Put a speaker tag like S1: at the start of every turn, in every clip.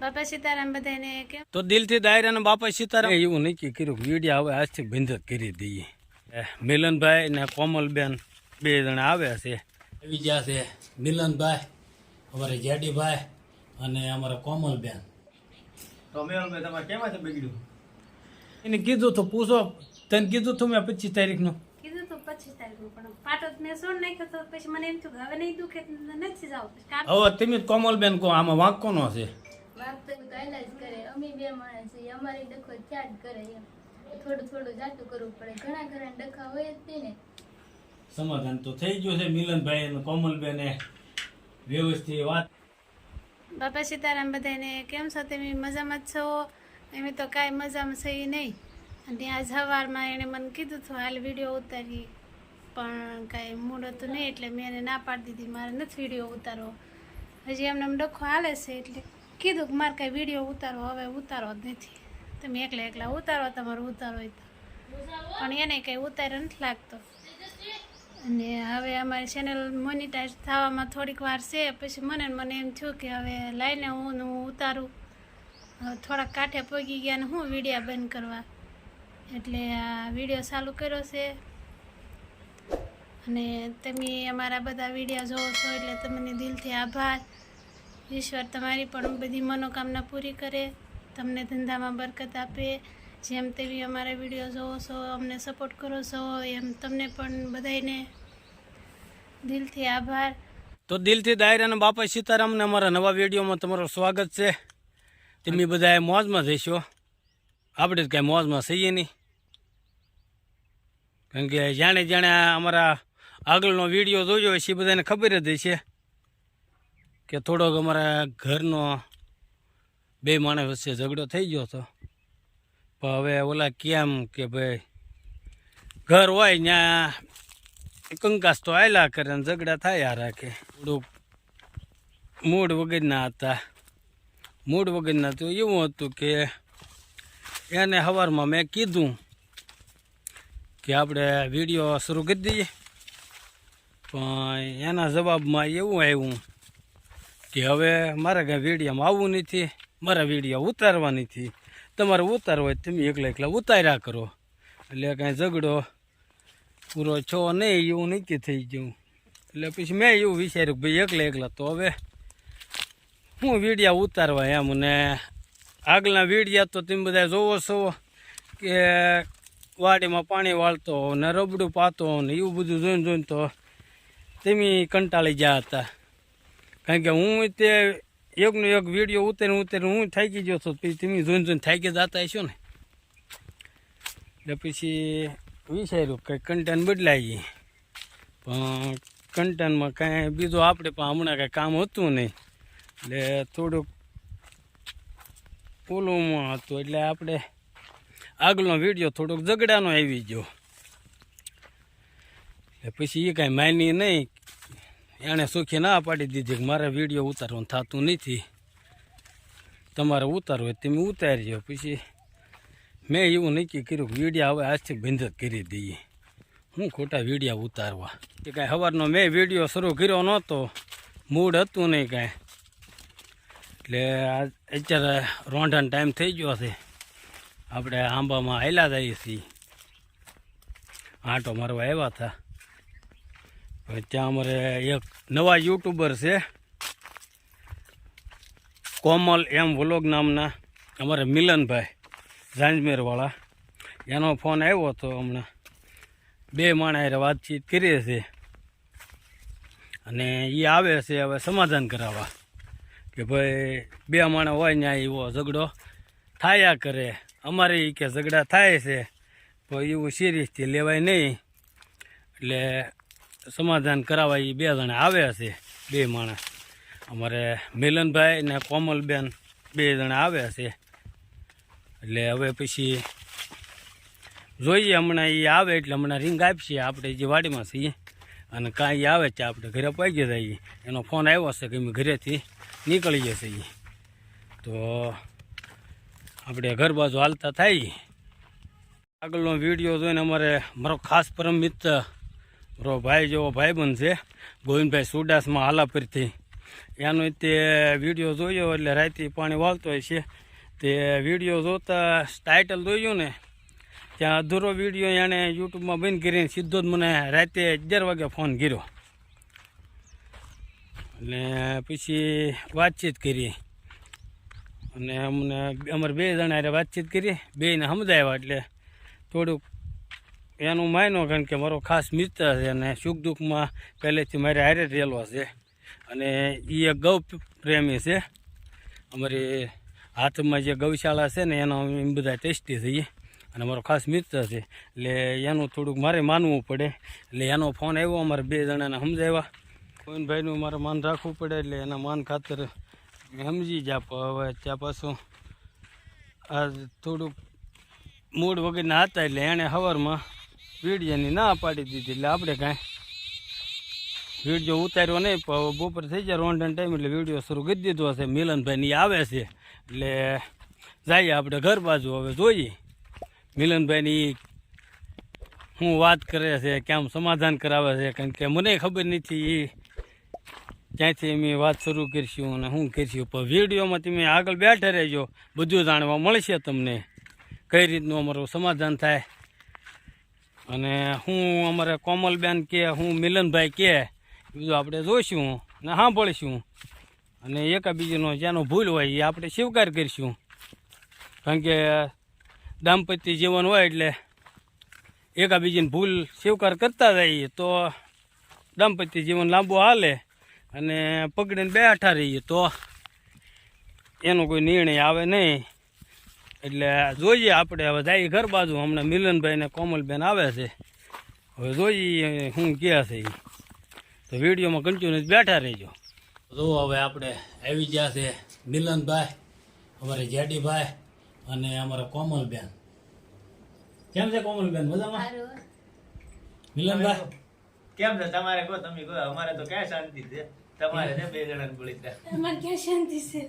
S1: બાપા સીતારામ બધાને કેમ?
S2: તો દિલથી દાયરાના બાપા સીતારામ એવું નક્કી કર્યું કે વીડિયો હવે આજથી બંધ કરી દઈએ. મિલનભાઈ ને કોમલબેન બે જણા આવ્યા છે. આવી ગયા છે. મિલનભાઈ અમારે જેડીભાઈ અને અમારા કોમલબેન. તો મેલભાઈ તમારે કેમાંથી બગડ્યું? એને કીધું તો પૂછો. તને કીધું તું મેં પચીસ તારીખનું.
S1: કીધું તો પચીસ તારીખ પણ પાટો મેં સોડ નાખ્યો તો પછી મને એમ થયું હવે નહીં દુખે નથી જાવ.
S2: હવે તમે કોમલબેન કહો આમાં વાંક કોનો છે.
S3: વાત તો કાયલા જ કરે. અમે બે માણસ છીએ. અમારે ડખો ત્યાં જ કરે એમ. થોડું થોડું જાતું કરવું પડે. ઘણા ઘણા ડખા હોય જ તે ને
S2: સમાધાન તો થઈ ગયું છે મિલનભાઈ અને કોમલબેને વ્યવસ્થિત વાત.
S1: બાપા સીતારામ બધાને કેમ છો? તમે મજામાં જ છો? એમ તો કાંઈ મજામાં છે નહીં. અને આજ સવારમાં એણે મને કીધું હતું હાલ વીડિયો ઉતારી. પણ કાંઈ મૂડ હતું નહીં એટલે મેં એને ના પાડી દીધી. મારે નથી વીડિયો ઉતારવો. હજી એમને ડખો હાલે છે એટલે કીધું કે મારે કાંઈ વીડિયો ઉતારો, હવે ઉતારો જ નથી. તમે એકલા એકલા ઉતારો, તમારું ઉતારો હોય તો. પણ એને કંઈ ઉતાર્યો નથી લાગતો. અને હવે અમારી ચેનલ મોનિટાઈઝ થવામાં થોડીક વાર છે, પછી મને મને એમ થયું કે હવે લાઈને હું ઉતારું. થોડાક કાંઠે પગી ગયા ને હું વિડીયા બંધ કરવા. એટલે આ વીડિયો ચાલુ કર્યો છે. અને તમે અમારા બધા વિડીયા જોવો છો એટલે તમને દિલથી આભાર. ઈશ્વર તમારી પણ બધી મનોકામના પૂરી કરે, તમને ધંધામાં બરકત આપે. જેમ તેવી અમારા વીડિયો જોવો છો, અમને સપોર્ટ કરો છો, એમ તમને પણ બધાને દિલથી આભાર.
S2: તો દિલથી દાયરાના બાપા સીતારામને અમારા નવા વિડીયોમાં તમારું સ્વાગત છે. તમે બધા મોજમાં જઈશો આપણે જ કાંઈ મોજમાં થઈએ નહીં. કારણ કે જાણે જાણે અમારા આગળનો વીડિયો જોયો હશે, એ બધાને ખબર જ હશે. કે થોડોક અમારા ઘરનો બે માણસ વચ્ચે ઝઘડો થઈ ગયો હતો. પણ હવે ઓલા કેમ કે ભાઈ ઘર હોય ત્યાં કંકાસ તો આયલા કરે ને ઝઘડા આ રાખે થોડુંક મૂડ વગરના હતા. મૂડ વગરના તો એવું હતું કે એને સવારમાં મેં કીધું કે આપણે વીડિયો શરૂ કરી દઈએ. પણ એના જવાબમાં એવું આવ્યું કે હવે મારે કાંઈ વિડીયોમાં આવવું નથી, મારા વીડિયો ઉતારવા નથી. તમારે ઉતારવો હોય તમે એકલા એકલા ઉતાર્યા કરો. એટલે કાંઈ ઝઘડો પૂરો છો નહીં, એવું નક્કી થઈ ગયું. એટલે પછી મેં એવું વિચાર્યું ભાઈ એકલા એકલા તો હવે હું વિડીયા ઉતારવા એમ ને આગલા વિડીયા તો તમે બધા જોવો છો કે વાડીમાં પાણી વાળતો ને રબડું પાતો ને એવું બધું જોઈને જોઈને તો તમે કંટાળી ગયા હતા. કારણ કે હું તે એકનો એક વીડિયો ઉતારી ઉતરે હું થાકી ગયો હતો પછી તમે જોઈને જોઈને થાકી જતા હશો ને. એટલે પછી વિચાર્યું કંઈક કન્ટેન બદલાઈ ગઈ પણ કન્ટેનમાં કાંઈ બીજું આપણે પણ હમણાં કાંઈ કામ હતું નહીં. એટલે થોડુંક ઓલોમાં હતું. એટલે આપણે આગળનો વીડિયો થોડોક ઝઘડાનો આવી ગયો. પછી એ કાંઈ માની નહીં. એણે સુખી ના પાડી દીધી કે મારે વીડિયો ઉતારવાનું થતું નથી. તમારે ઉતારવું હોય તમે ઉતારજો. પછી મેં એવું નક્કી કર્યું કે વીડિયો હવે આજથી બંધ કરી દઈએ. હું ખોટા વિડીયા ઉતારવા. કે કાંઈ સવારનો મેં વીડિયો શરૂ કર્યો નહોતો. મૂડ હતું નહીં કાંઈ. એટલે અત્યારે રોંઢાનો ટાઈમ થઈ ગયો છે. આપણે આંબામાં આવેલા જઈએ છીએ. આંટો મારવા આવ્યા હતા. ત્યાં અમારે એક નવા યુટ્યુબર છે. કોમલ એમ વ્લોગ નામના અમારે મિલનભાઈ ઝાંજમેરવાળા એનો ફોન આવ્યો હતો હમણાં. બે માણા હારે વાતચીત કરીએ છે અને એ આવે છે હવે સમાધાન કરાવવા. કે ભાઈ, બે માણસ હોય ત્યાં એવો ઝઘડો થાયા કરે. અમારે કે ઝઘડા થાય છે. પણ એવું સિરિયસથી લેવાય નહીં. એટલે સમાધાન કરાવવા એ બે જણા આવ્યા છે, બે માણસ. અમારે મિલનભાઈ ને કોમલબેન બે જણા આવ્યા છે. એટલે હવે પછી જોઈએ, હમણાં એ આવે એટલે હમણાં રિંગ આપશે આપણે જે વાડીમાં છીએ. અને કાંઈ આવે છે આપણે ઘરે પહોંચી જઈએ. એનો ફોન આવ્યો છે કે અમે ઘરેથી નીકળી જશે એ તો આપણે ઘર બાજુ હાલતા થાય. આગળનો વીડિયો જોઈને અમારે મારો ખાસ પરમ મિત્ર મારો ભાઈ જેવો ભાઈબંધ છે, ગોવિંદભાઈ સુડાસમાં હાલાપરથી. એનો તે વીડિયો જોયો એટલે રાતે પાણી વાળતો હોય છે. તે વીડિયો જોતા ટાઇટલ જોયું ને, ત્યાં અધૂરો વીડિયો એણે યુટ્યુબમાં બંધ કરીને સીધો જ મને રાતે અગિયાર વાગે ફોન કર્યો. અને પછી વાતચીત કરી. અને અમને, અમારે બે જણા વાતચીત કરી બેને સમજાવ્યા એટલે થોડુંક એનું માયનો કારણ કે મારો ખાસ મિત્ર છે અને સુખ દુઃખમાં પહેલેથી મારે હારે રહેલો છે. અને એ એક ગૌ પ્રેમી છે. અમારી હાથમાં જે ગૌશાળા છે ને એનો અમે બધા ટેસ્ટી થઈએ અને મારો ખાસ મિત્ર છે. એટલે એનું થોડુંક મારે માનવું પડે. એટલે એનો ફોન આવ્યો, અમારે બે જણાને સમજાવ્યા. કોઈનભાઈનું મારે માન રાખવું પડે એટલે એના માન ખાતર સમજી જ આપો. હવે ત્યાં પાછું આ થોડુંક મૂડ વગરના હતા એટલે એણે સવારમાં વિડીયોની ના પાડી દીધી એટલે આપણે કાંઈ વીડિયો ઉતાર્યો નહીં, પણ બપોર થઈ જાય રોંઢન ટાઈમ એટલે વીડિયો શરૂ કરી દીધો હશે. મિલનભાઈની આવે છે, એટલે જઈએ આપણે ઘર બાજુ. હવે જોઈએ મિલનભાઈની શું વાત કરે છે, કેમ સમાધાન કરાવે છે, કારણ કે મને ખબર નથી એ ક્યાંથી અમે વાત શરૂ કરીશું અને શું કરીશું. પણ વિડીયોમાં તમે આગળ બેઠા રહેજો, બધું જાણવા મળશે તમને. કઈ રીતનું અમારું સમાધાન થાય અને હું અમારે કોમલબેન કે, હું મિલનભાઈ કે બધું આપણે જોઈશું ને સાંભળીશું. અને એકાબીજીનો જેનો ભૂલ હોય એ આપણે સ્વીકાર કરીશું. કારણ કે દાંપત્ય જીવન હોય એટલે એકાબીજીની ભૂલ સ્વીકાર કરતા જઈએ તો દાંપત્ય જીવન લાંબુ હાલે અને પકડીને બેઠા રહીએ તો એનો કોઈ નિર્ણય આવે નહીં. એટલે જોઈએ આપણે હવે જઈએ ઘર બાજુ. હમણાં મિલનભાઈ ને કોમલબેન આવે છે. હવે જોઈએ શું કહે છે એ તો વિડીયોમાં કન્ટિન્યુઅસ બેઠા રહેજો. જો હવે આપણે આવી ગયા છે મિલનભાઈ અમારે જેડીભાઈ અને અમારા કોમલબેન. કેમ છે કોમલબેન? મજામાં? મિલનભાઈ?
S4: કેમ છે? તમારે કહો તમે કહો. અમારે તો ક્યાં શાંતિ છે. તમારે છે બે જણા બોલી
S1: અમારે ક્યાં શાંતિ છે?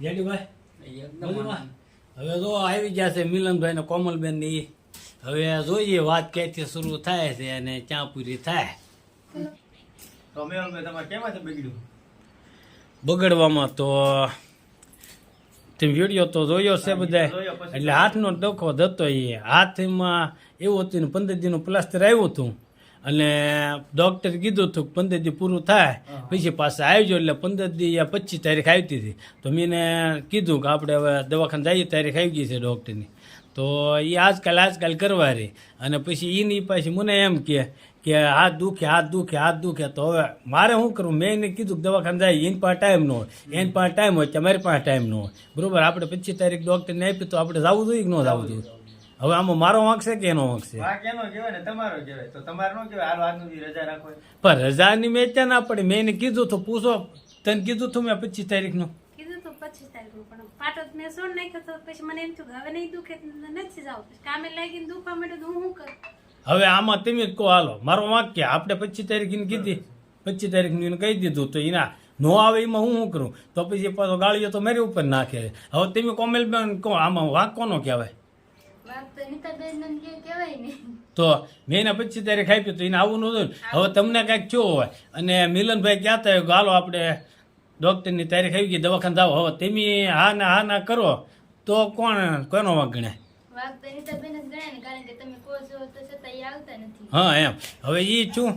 S2: જેડીભાઈ? હવે જો આવી ગયા છે મિલનભાઈ ને કોમલબેનની હવે જોઈએ વાત ક્યાંથી શરૂ થાય છે અને ક્યાં પૂરી થાય.
S4: તો મેં તમારે કેમાંથી બગડ્યું?
S2: બગડવામાં તો તમે વીડિયો તો જોયો છે બધા એટલે હાથ હાથનો ડખો થતો એ હાથમાં એવું હતું ને પંદર દિનનું પ્લાસ્ટર આવ્યું હતું. અને ડૉક્ટરે કીધું હતું કે પંદર દી પૂરું થાય પછી પાછા આવજો એટલે પંદર દી યા પચીસ તારીખ આવતી હતી. તો મેં કીધું કે આપણે હવે દવાખાને જઈએ તારીખ આવી ગઈ છે ડૉક્ટરની તો એ આજકાલ આજકાલ કરવા રહી અને પછી એની પાછી મને એમ કે કે હાથ દુખે હાથ દુખે હાથ દુખે. તો હવે મારે શું કરવું? મેં એને કીધું કે દવાખાને જાય એની પાસે ટાઈમ ન હોય. એની પાસે ટાઈમ હોય ત્યાં મારી પાસે ટાઈમ ન હોય. બરાબર? આપણે પચીસ તારીખ ડૉક્ટરને આપી તો આપણે જવું જોઈએ કે ન જવું જોઈએ? હવે આમાં મારો વાંક છે કે એનો વાંક છે?
S4: વાંક એનો કહેવાય ને તમારો કહેવાય. તો તમારે નો કહેવાય હાલ આજનું દી રજા રાખો.
S2: પણ રજાની મેં ત્યાં ના પડી. મેં એને કીધું તો પૂછો. તને કીધું તું મેં પચીસ તારીખનું.
S1: કીધું તો પચીસ તારીખ પણ પાટો મેં સોડ નાખ્યો તો પછી મને એમ થયું હવે નહીં દુખે નથી જાવ. પછી કામે લાગીને દુખવા માંડે હું શું કરું?
S2: હવે આમાં તમે જ કહો હાલો. મારો વાંક કે આપણે પચીસ તારીખ એને કીધી. પચીસ તારીખનું એને કહી દીધું તો એના નો આવે એમાં હું શું કરું? તો પછી પાછો ગાળીઓ તો મારી ઉપર નાખે. હવે તમે કોમેલ બેન કહો આમાં વાંક કોનો કહેવાય?
S3: તો
S2: મેં એને ત્યારે તારીખ પીતું તો એને આવું નહોતું હવે તમને કાંઈક થયો હોય. અને મિલનભાઈ કહેતા હોય હાલો આપણે ડૉક્ટરની તારીખ આવી ગઈ દવાખાને જાઓ. હવે તમે હા ના હા ના કરો તો કોણ કોનો વાંક હા એમ. હવે એ છું.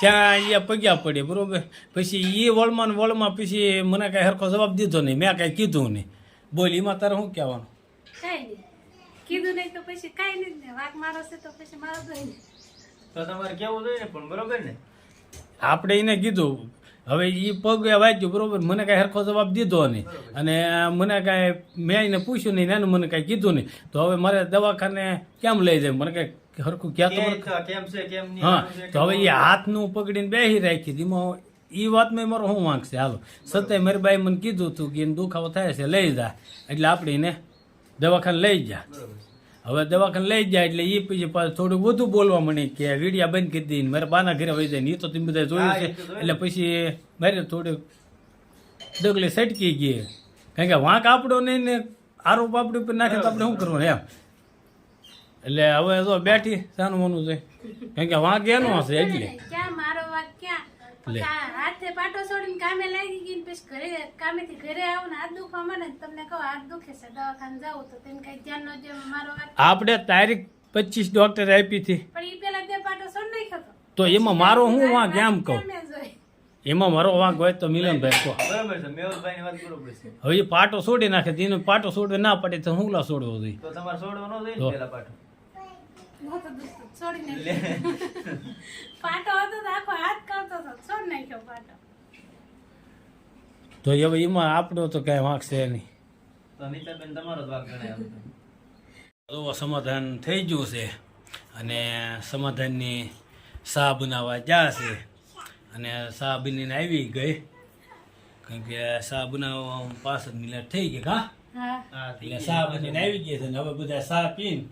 S2: ત્યાં એ પગ્યા પડે બરોબર? પછી એ વળમાં ને વળમાં પછી મને કાંઈ હરખો જવાબ દીધો નહીં. મેં કાંઈ કીધું નહીં. બોલ એમાં તારે શું કહેવાનું?
S1: કીધું નહીં તો પછી કાંઈ નહીં ને વાક મારો છે તો પછી મારો નહીં
S4: તો તમારે કેવું જોઈએ ને પણ બરોબર ને?
S2: આપણે એને કીધું હવે એ પગ વાંચ્યું બરોબર? મને કાંઈ હરખો જવાબ દીધો નહીં. અને મને કાંઈ મેં એને પૂછ્યું નહીં ને એને મને કાંઈ કીધું નહીં. તો હવે મારે દવાખાને કેમ લઈ જાય? મને કાંઈ હરખું ક્યાં તો
S4: કેમ છે કેમ
S2: હા તો હવે એ હાથનું પકડીને બેસી રાખી દીમાં એ વાતમાં મારો શું વાંક છે? હાલો. સત્ય મારી બાઈ મને કીધું હતું કે એને દુખાવો થાય છે લઈ જા. એટલે આપણે એને દવાખાને લઈ જા. હવે દવાખાને લઈ જાય એટલે એ પછી પાછું થોડું વધુ બોલવા મને કે વીડિયા બંધ કરી દઈને મારા બાના ઘરે વહી જાય ને એ તો તમે બધા જોયું છે. એટલે પછી મારે થોડુંક ડગલે સટકી ગઈ કારણ કે વાંક આપડો નહીં ને આરોપ આપણી ઉપર નાખે તો આપણે શું કરવાનું એમ? એટલે હવે તો બેઠી સાનું મનું છે. કારણ કે વાંક એનો હશે એટલે. લે.
S1: હાથે પાટો છોડીને કામે લાગી ગઈ પછી ઘરે કામેથી ઘરે આવું ને હાથ દુખવા માંડે તમને કહો હાથ દુખે છે દવાખાને જાવું તો તેમ કઈ ધ્યાન ન દે મારો
S2: આપણે તારીખ પચીસ ડોક્ટરે આપી હતી.
S1: પણ ઈ પેલા બે પાટો છોડ નાખ્યો તો.
S2: એમાં મારો હું વાંક એમ કહું. એમાં મારો વાંક હોય તો મિલનભાઈ કહો.
S4: બરોબર છે મેહુલભાઈ વાત બરોબર છે.
S2: હવે પાટો છોડી નાખે તેનો પાટો છોડવે ના પડે તો હું લા છોડવો જોઈએ.
S4: તો તમારે જોઈએ પેલા
S1: છોડી પાટો હતો તો આખો હાથ કરતો હતો. છોડ નાખ્યો પાટો.
S2: તો હવે એમાં આપણો તો કઈ વાંક છે નહીં.
S4: તો જ
S2: સમાધાન થઈ ગયું છે અને સમાધાનની શાહ બનાવવા જ્યાં છે. અને શાહ બનીને આવી ગઈ. કારણ કે શાહ બનાવવા પાસઠ મિનિટ થઈ ગઈ હા. એટલે શાહ બનીને આવી ગઈ છે ને હવે બધા શાહ પીને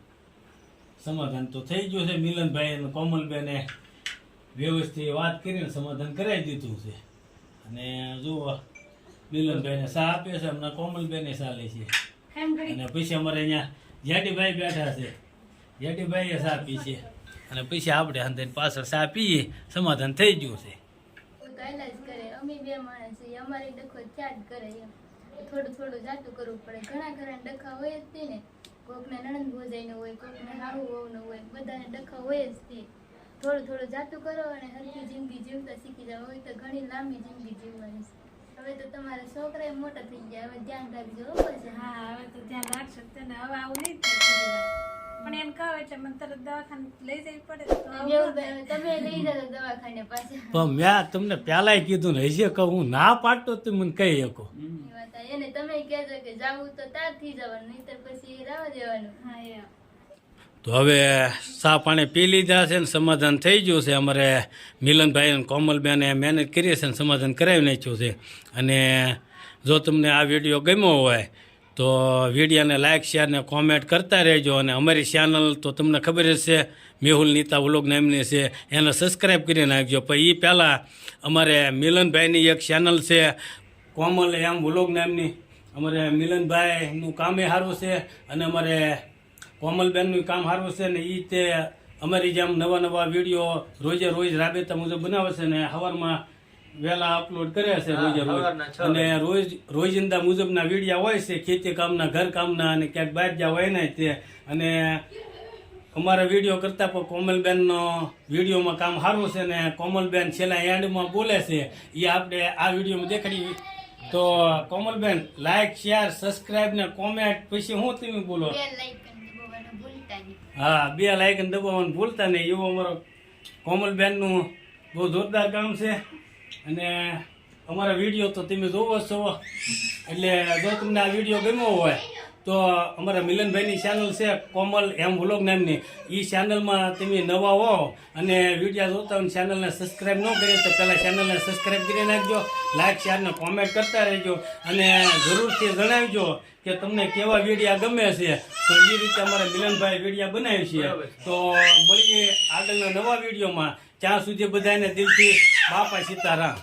S2: સમાધાન તો થઈ ગયું છે. મિલનભાઈ અને કોમલબેને વ્યવસ્થિત વાત કરીને સમાધાન કરાવી દીધું છે. અને જુઓ મિલનભાઈને સા આપે છે હમણાં કોમલબેને સા લે છે. અને પછી અમારે અહીંયા જેટીભાઈ બેઠા છે. જેટીભાઈએ સા પી છે. અને પછી આપણે અંદર પાછળ સા પીએ સમાધાન થઈ ગયું છે.
S3: કાયલા જ કરે. અમે બે માણસ અમારે ડખો ત્યાં કરે થોડું થોડું જાતું કરવું પડે. ઘણા ઘણા ડખા હોય જ ને. કોકને નણંદ ભોજાઈનો હોય, કોકને હાહુ વહુનો હોય, બધાને ડખા હોય જ તે. થોડું થોડું જાતું કરો અને હરખી જિંદગી જીવતા શીખી જાવ હોય તો ઘણી લાંબી જિંદગી જીવવાની હવે તો તમારા છોકરા મોટા થઈ ગયા, હવે ધ્યાન રાખજો હા
S1: હવે તો ધ્યાન રાખશો તને, હવે આવું નહીં. પણ એમ કહે છે મને તરત દવાખાને લઈ જવી પડે.
S3: તમે લઈ જતા દવાખાને પાછા.
S2: પણ મેં તમને પહેલાંય કીધું ને હજી કહું હું ના પાડતો તો મને કહી શકો.
S3: એ વાત આ. એને તમે કહેજો કે જાવું તો ત્યારથી જવાનું નહીતર પછી રાહ દેવાનું.
S1: હા એ.
S2: તો હવે સા પાણી પી લીધા છે ને સમાધાન થઈ ગયું છે. અમારે મિલનભાઈ અને કોમલબેને મહેનત કરી છે ને સમાધાન કરાવી નાખ્યું છે. અને જો તમને આ વીડિયો ગમ્યો હોય તો વિડીયાને લાઇક શેર ને કોમેન્ટ કરતા રહેજો અને અમારી ચેનલ તો તમને ખબર જ મેહુલ નીતા વ્લોગ નામની છે, એને સબસ્ક્રાઈબ કરી નાખજો. પણ એ પહેલાં અમારે મિલનભાઈની એક ચેનલ છે, કોમલ એમ વ્લોગ નામની. અમારે મિલનભાઈનું કામે સારું છે અને અમારે કોમલબેનનું કામ સારું છે ને એ તે અમારી જેમ નવા નવા વીડિયો રોજે રોજ રાબેતા મુજબ બનાવે છે ને સવારમાં વહેલા અપલોડ કર્યા છે રોજે રોજ. અને રોજ રોજિંદા મુજબના વિડીયા હોય છે ખેતી કામના ઘર કામના અને ક્યાંક બહાર જ્યાં હોય ને તે. અને અમારા વીડિયો કરતાં પણ કોમલબેનનો વિડીયોમાં કામ સારું છે ને કોમલબેન છેલ્લા એન્ડમાં બોલે છે એ આપણે આ વિડીયોમાં દેખાડી. તો કોમલબેન લાઈક શેર સબસ્ક્રાઈબ ને કોમેન્ટ પછી હું તમે બોલો?
S3: બે લાઈક કરી દબાવવાનું ભૂલતા નહીં.
S2: હા બે લાઇકન દબાવવાનું ભૂલતા નહીં. એવું અમારો કોમલબેનનું બહુ જોરદાર કામ છે. અને અમારા વીડિયો તો તમે જોવો છો. એટલે જો તમને આ વીડિયો ગમ્યો હોય તો અમારા મિલનભાઈની ચેનલ છે કોમલ એમ વ્લોગ નામની. એ ચેનલમાં તમે નવા હો અને વીડિયો જોતા હોય ચેનલને સબસ્ક્રાઈબ ન કરીએ તો પહેલાં ચેનલને સબસ્ક્રાઈબ કરી નાખજો લાઇક શેર ને કોમેન્ટ કરતા રહેજો અને જરૂરથી જણાવજો કે તમને કેવા વિડીયા ગમે છે. તો એ રીતે અમારા મિલનભાઈ વિડીયા બનાવી છે.
S4: છે.
S2: તો મળીએ આગળના નવા વિડીયોમાં. ત્યાં સુધી બધાને દિલથી બાપા સીતારામ.